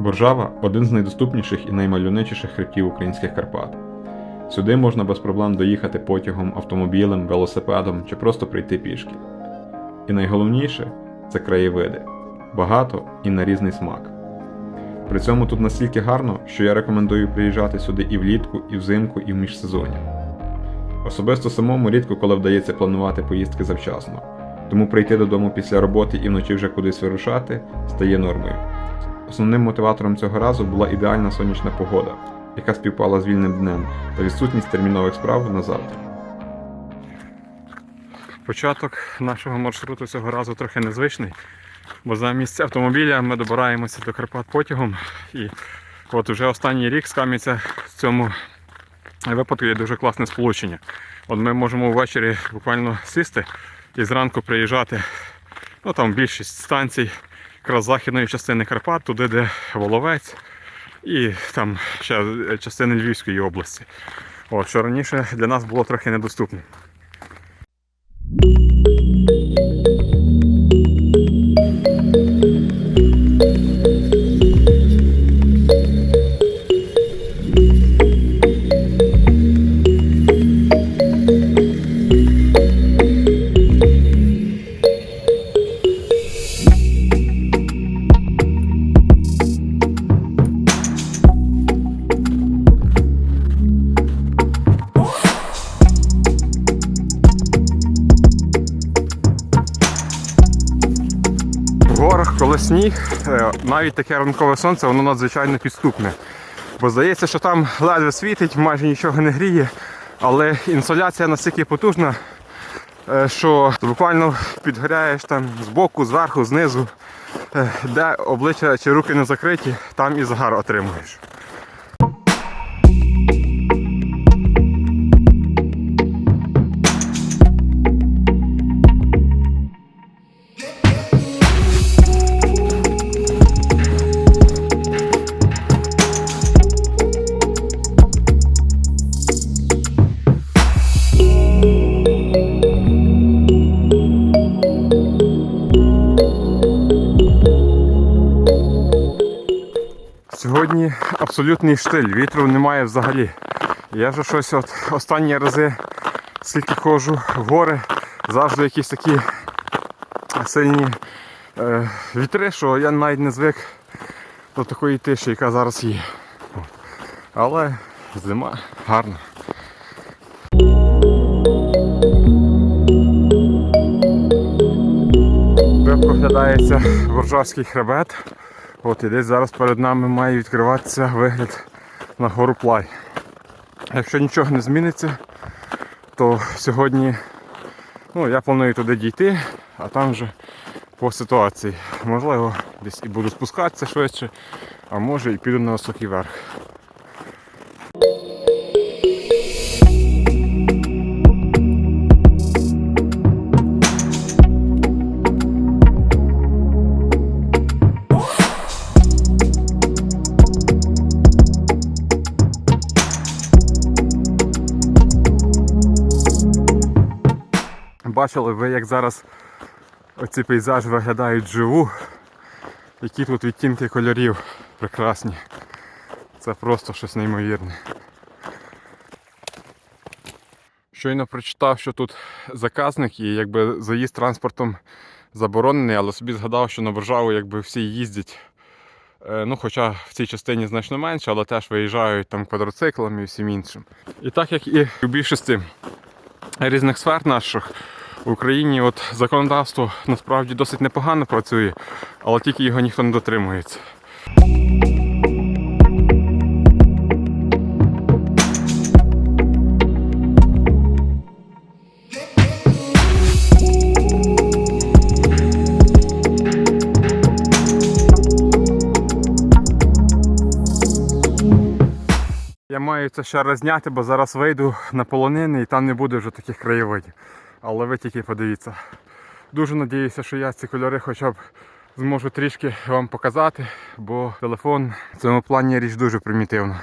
Боржава один з найдоступніших і наймальовничіших хребтів українських Карпат. Сюди можна без проблем доїхати потягом, автомобілем, велосипедом чи просто прийти пішки. І найголовніше це краєвиди багато і на різний смак. При цьому тут настільки гарно, що я рекомендую приїжджати сюди і влітку, і взимку, і в міжсезоння. Особисто самому рідко коли вдається планувати поїздки завчасно, тому прийти додому після роботи і вночі вже кудись вирушати стає нормою. Основним мотиватором цього разу була ідеальна сонячна погода, яка співпала з вільним днем та відсутність термінових справ на завтра. Початок нашого маршруту цього разу трохи незвичний, бо замість автомобіля ми добираємося до Карпат потягом. І от вже останній рік з Кам'янця в цьому випадку є дуже класне сполучення. От ми можемо ввечері буквально сісти і зранку приїжджати. Ну там більшість станцій якраз західної частини Карпат, туди, де Воловець, і там ще частини Львівської області. От, що раніше для нас було трохи недоступно. Навіть таке ранкове сонце, воно надзвичайно підступне. Бо здається, що там ледве світить, майже нічого не гріє, але інсоляція настільки потужна, е, що буквально підгоряєш там збоку, зверху, знизу, Е, де обличчя чи руки не закриті, там і загар отримуєш. Сьогодні абсолютний штиль, вітру немає взагалі. Я вже щось от останні рази, скільки ходжу в гори, завжди якісь такі сильні е, вітри, що я навіть не звик до такої тиші, яка зараз є. Але зима гарна. Проглядається Боржавський хребет. От і десь зараз перед нами має відкриватися вигляд на гору Плай. Якщо нічого не зміниться, то сьогодні ну, я планую туди дійти, а там вже по ситуації. Можливо, десь і буду спускатися швидше, а може і піду на високий верх. Зараз оці пейзажі виглядають вживу, які тут відтінки кольорів прекрасні. Це просто щось неймовірне. Щойно прочитав, що тут заказник і якби заїзд транспортом заборонений, але собі згадав, що на Боржаву якби всі їздять. Е, Ну, хоча в цій частині значно менше, але теж виїжджають там квадроциклами і всім іншим. І так як і в більшості різних сфер наших в Україні от законодавство насправді досить непогано працює, але тільки його ніхто не дотримується. Я маю це ще раз зняти, бо зараз вийду на полонини і там не буде вже таких краєвидів. Але ви тільки подивіться. Дуже надіюся, що я ці кольори хоча б зможу трішки вам показати, бо телефон в цьому плані річ дуже примітивна.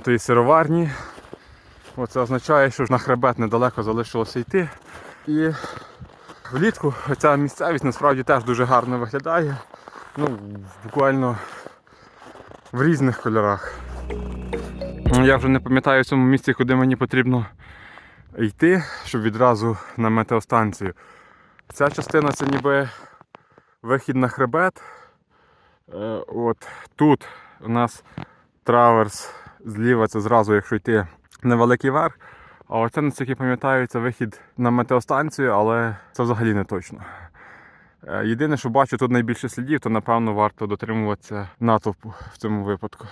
Закинутої сироварні. Оце означає, що на хребет недалеко залишилося йти. І влітку ця місцевість насправді теж дуже гарно виглядає. Ну, буквально в різних кольорах. Я вже не пам'ятаю в цьому місці, куди мені потрібно йти, щоб відразу на метеостанцію. Ця частина це ніби вихід на хребет. Е, От тут у нас траверс зліва, це зразу, якщо йти невеликий верх. А оце, наскільки пам'ятаю, це вихід на метеостанцію, але це взагалі не точно. Е, Єдине, що бачу тут найбільше слідів, то напевно варто дотримуватися натовпу в цьому випадку.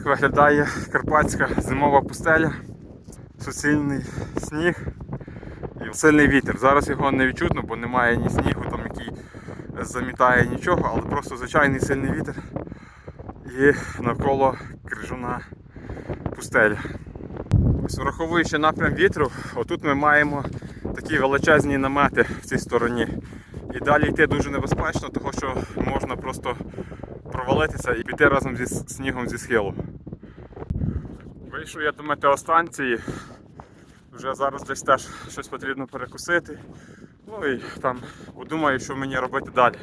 Так виглядає карпатська зимова пустеля. Суцільний сніг і сильний вітер. Зараз його не відчутно, бо немає ні снігу, там, який замітає нічого, але просто звичайний сильний вітер. І навколо крижуна пустеля. Ось враховуючи напрям вітру, отут ми маємо такі величезні намети в цій стороні. І далі йти дуже небезпечно, тому що можна просто провалитися і піти разом зі снігом зі схилу. Вийшов я до метеостанції. Вже зараз десь теж щось потрібно перекусити. Ну і там подумаю, що мені робити далі.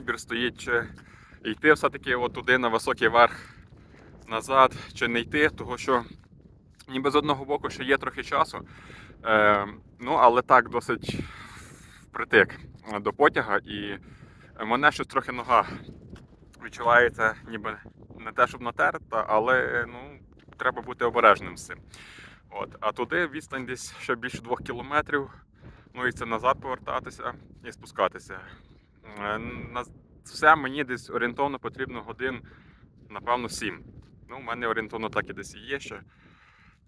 Вибір стоїть, чи йти все-таки туди на високий верх назад, чи не йти, тому що ніби з одного боку ще є трохи часу. Е, ну, але так досить впритик до потяга, і мене щось трохи нога відчувається, ніби не те, щоб натерта, але ну, треба бути обережним з цим. От. А туди відстань десь ще більше двох кілометрів. Ну і це назад повертатися і спускатися. Е, На все мені десь орієнтовно потрібно годин, напевно, 7. Ну, у мене орієнтовно так і десь є ще.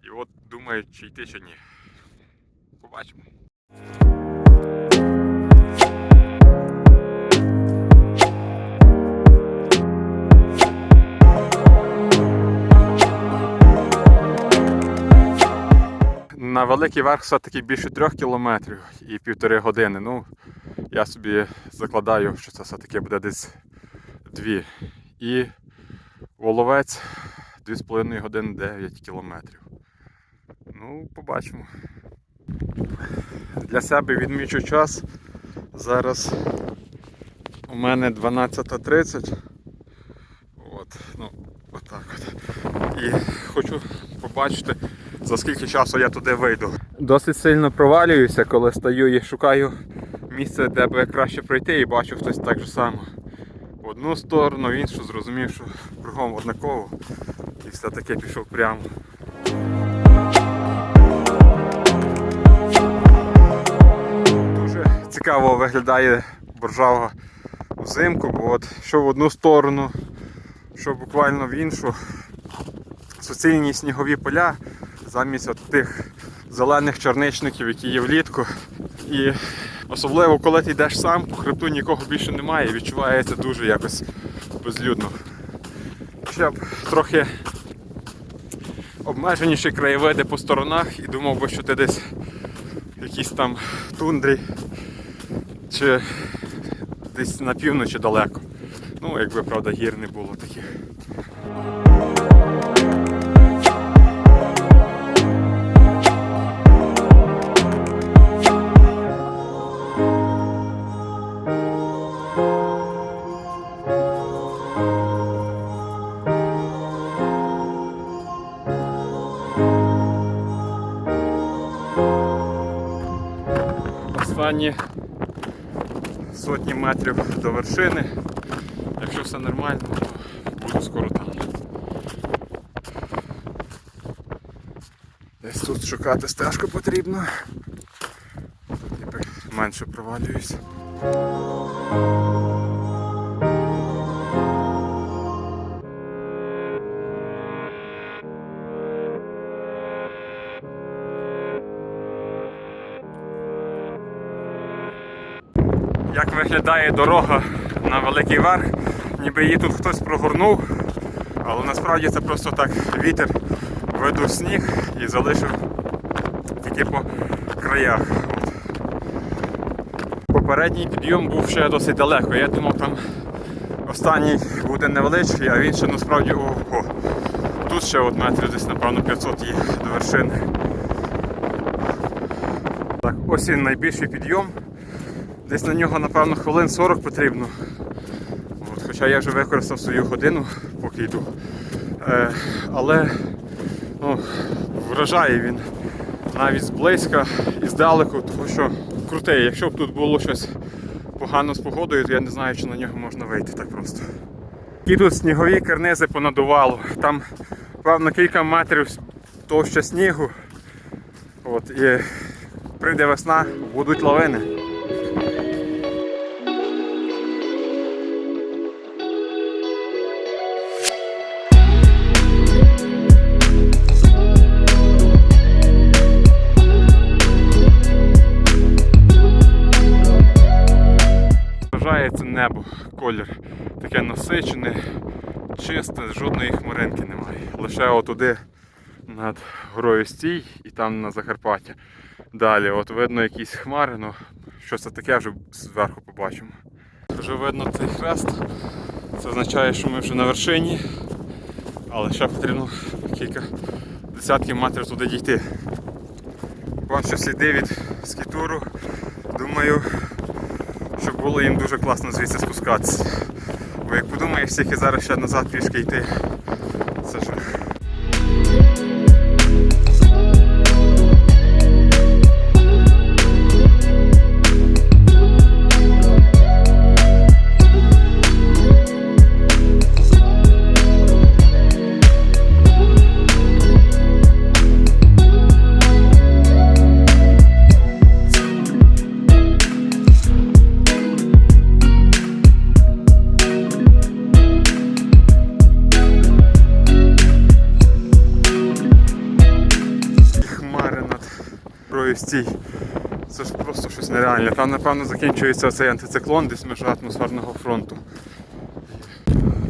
І от думаю, чи йти, чи ні. Побачимо. На великий верх все-таки більше трьох кілометрів і півтори години. Ну, я собі закладаю, що це все-таки буде десь дві. І воловець 2,5 години 9 кілометрів. Ну, побачимо. Для себе відмічу час. Зараз у мене 12.30. От, ну, отак от. І хочу побачити, за скільки часу я туди вийду. Досить сильно провалююся, коли стою і шукаю місце, де би краще пройти, і бачу хтось так же само. В одну сторону, в іншу, зрозумів, що кругом однаково. І все-таки пішов прямо. Дуже цікаво виглядає боржава взимку, бо от що в одну сторону, що буквально в іншу. Суцільні снігові поля замість от тих зелених чорничників, які є влітку. І особливо, коли ти йдеш сам, по хребту нікого більше немає, і відчувається дуже якось безлюдно. Ще б трохи обмеженіші краєвиди по сторонах і думав би, що ти десь в якійсь там тундрі чи десь на півночі далеко. Ну, якби правда гір не було таких. До вершини. Якщо все нормально, то буду скоро там. Десь тут шукати стежку потрібно. Тут я менше провалююсь. Як виглядає дорога на великий верх, ніби її тут хтось прогорнув, але насправді це просто так вітер видув сніг і залишив тільки по краях. Попередній підйом був ще досить далеко. Я думав, там останній буде невеличкий, а він ще насправді ого. Тут ще от метрів десь, напевно, 500 є до вершини. Так, ось він найбільший підйом. Десь на нього, напевно, хвилин 40 потрібно. От, хоча я вже використав свою годину, поки йду. Е, але ну, вражає він навіть зблизька і здалеку, тому що крутий. Якщо б тут було щось погано з погодою, то я не знаю, чи на нього можна вийти так просто. Які тут снігові карнизи понадувало. Там, певно, кілька метрів товща снігу. От, і прийде весна, будуть лавини. Небо, колір таке насичене, чисте, жодної хмаринки немає. Лише отуди над горою стій і там на Закарпаття. Далі, от видно якісь хмари, ну що це таке вже зверху побачимо. Вже видно цей хрест. Це означає, що ми вже на вершині, але ще потрібно кілька десятків метрів туди дійти. Бачу сліди від скітуру. Думаю, щоб було їм дуже класно звідси спускатися. Бо як подумаєш, і зараз ще назад пішки йти. Стій. Це ж просто щось нереальне. Там, напевно, закінчується цей антициклон десь межа атмосферного фронту.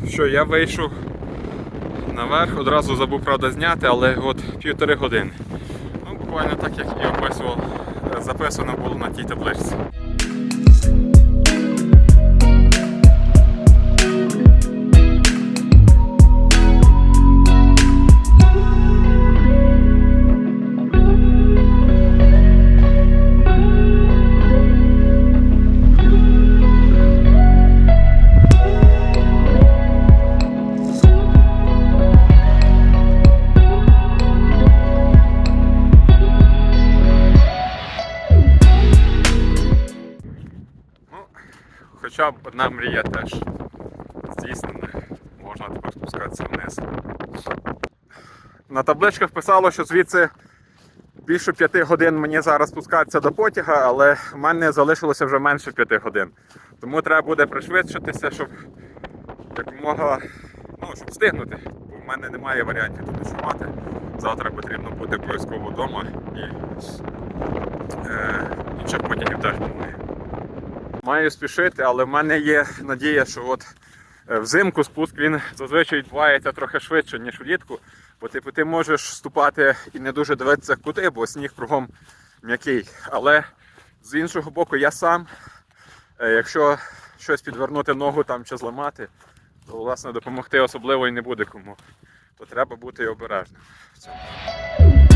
Що, я вийшов наверх, одразу забув правда зняти, але от півтори години. Ну, буквально так, як і описував, записано було на тій табличці. Одна мрія теж здійснена. Можна тепер спускатися вниз. На табличках писало, що звідси більше п'яти годин мені зараз спускатися до потяга, але в мене залишилося вже менше п'яти годин. Тому треба буде пришвидшитися, щоб якомога ну, щоб встигнути. Бо в мене немає варіантів тут ночувати. Завтра потрібно бути обов'язково вдома і е, інших потягів теж немає. Маю спішити, але в мене є надія, що от Е, Взимку спуск він зазвичай відбувається трохи швидше, ніж влітку, бо типу, ти можеш ступати і не дуже дивитися куди, бо сніг кругом м'який. Але з іншого боку, я сам, е, якщо щось підвернути ногу там чи зламати, то власне допомогти особливо і не буде кому. То треба бути обережним. в.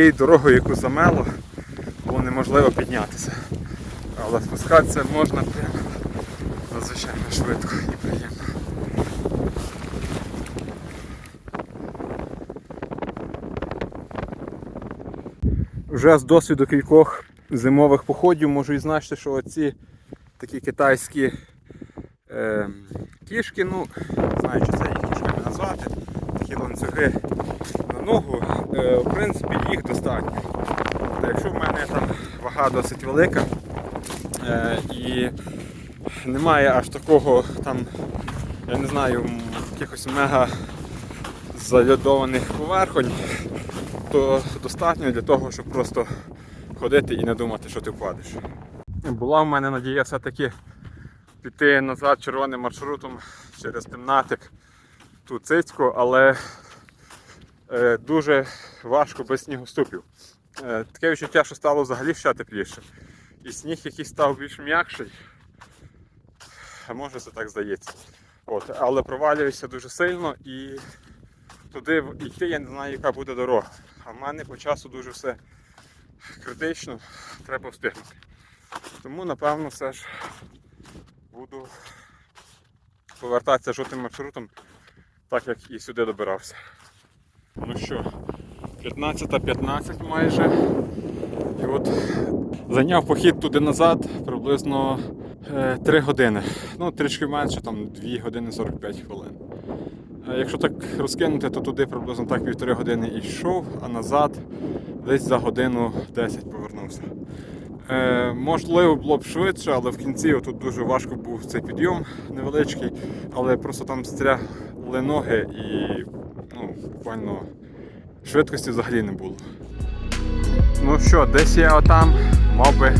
Цією дорогою, яку замело, було неможливо піднятися. Але спускатися можна прямо надзвичайно швидко і приємно. Вже з досвіду кількох зимових походів можу відзначити, що оці такі китайські е, кішки, ну, не знаю, чи це їх кішками назвати, такі ланцюги ногу, е, в принципі, їх достатньо. Тобто, якщо в мене там вага досить велика е, і немає аж такого там, я не знаю, якихось мега зальодованих поверхонь, то достатньо для того, щоб просто ходити і не думати, що ти впадеш. Була в мене надія все-таки піти назад червоним маршрутом через темнатик ту цицьку, але дуже важко без снігоступів. Е, таке відчуття, що стало взагалі ще тепліше. І сніг якийсь став більш м'якший. А може це так здається. От, але провалююся дуже сильно і туди йти я не знаю, яка буде дорога. А в мене по часу дуже все критично, треба встигнути. Тому напевно все ж буду повертатися жовтим маршрутом, так як і сюди добирався. Ну що, 15.15 майже. І от зайняв похід туди назад приблизно 3 години. Ну, трішки менше, там 2 години 45 хвилин. Е, Якщо так розкинути, то туди приблизно так півтори години йшов, а назад десь за годину 10 повернувся. Е, можливо, було б швидше, але в кінці тут дуже важко був цей підйом невеличкий, але просто там стрягли ноги і ну, буквально швидкості взагалі не було. Ну що, десь я отам мав би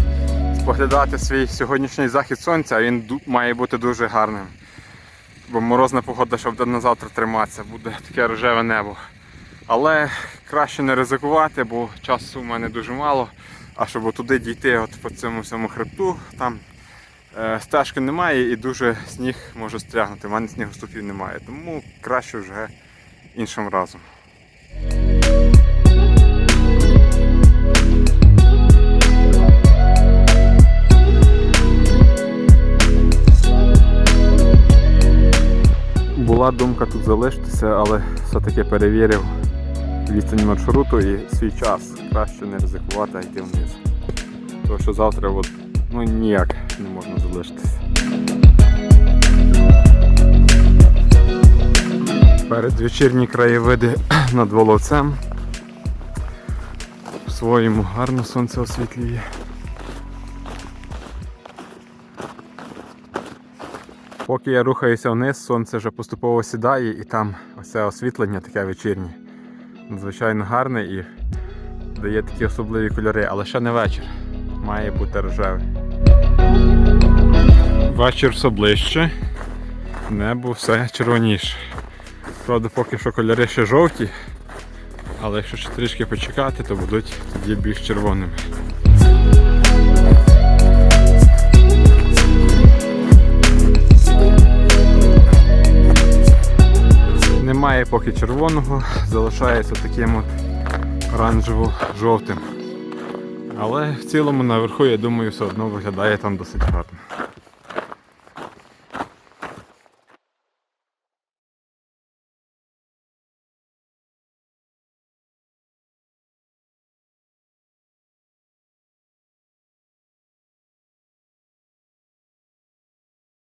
споглядати свій сьогоднішній захід сонця, він має бути дуже гарним. Бо морозна погода, щоб на завтра триматися, буде таке рожеве небо. Але краще не ризикувати, бо часу в мене дуже мало. А щоб туди дійти от по цьому всьому хребту, там е, стежки немає і дуже сніг може стрягнути. У мене снігоступів немає. Тому краще вже іншим разом. Була думка тут залишитися, але все-таки перевірив відстань маршруту і свій час. Краще не ризикувати, а йти вниз. Тому що завтра от, ну, ніяк не можна залишитися. Передвечірні краєвиди над Воловцем. Своєму гарно сонце освітлює. Поки я рухаюся вниз, сонце вже поступово сідає і там оце освітлення таке вечірнє. Надзвичайно гарне і дає такі особливі кольори, але ще не вечір. Має бути рожевий. Вечір все ближче. Небо все червоніше. Правда, поки що кольори ще жовті, але якщо ще трішки почекати, то будуть тоді більш червоними. Немає поки червоного, залишається таким от оранжево-жовтим. Але в цілому наверху, я думаю, все одно виглядає там досить гарно.